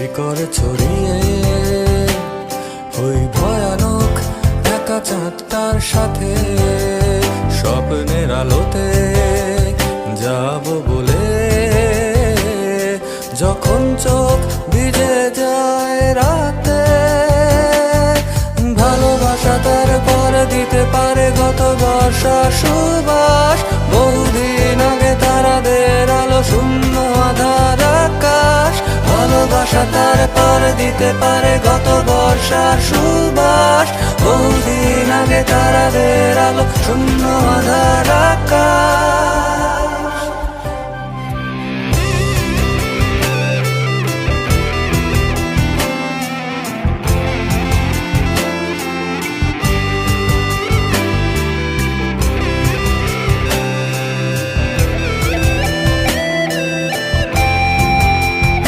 শিকড় ছড়িয়ে, ওই ভয়ানক একা চাঁদটার সাথে স্বপ্নের আলোতে যাব বলে, যখন চোখ ভিজে যায় রাতে, ভালোবাসা তার পর দিতে পারে গত বর্ষা সুবাস পর দিতে পারে গত বর্ষার সুবাস।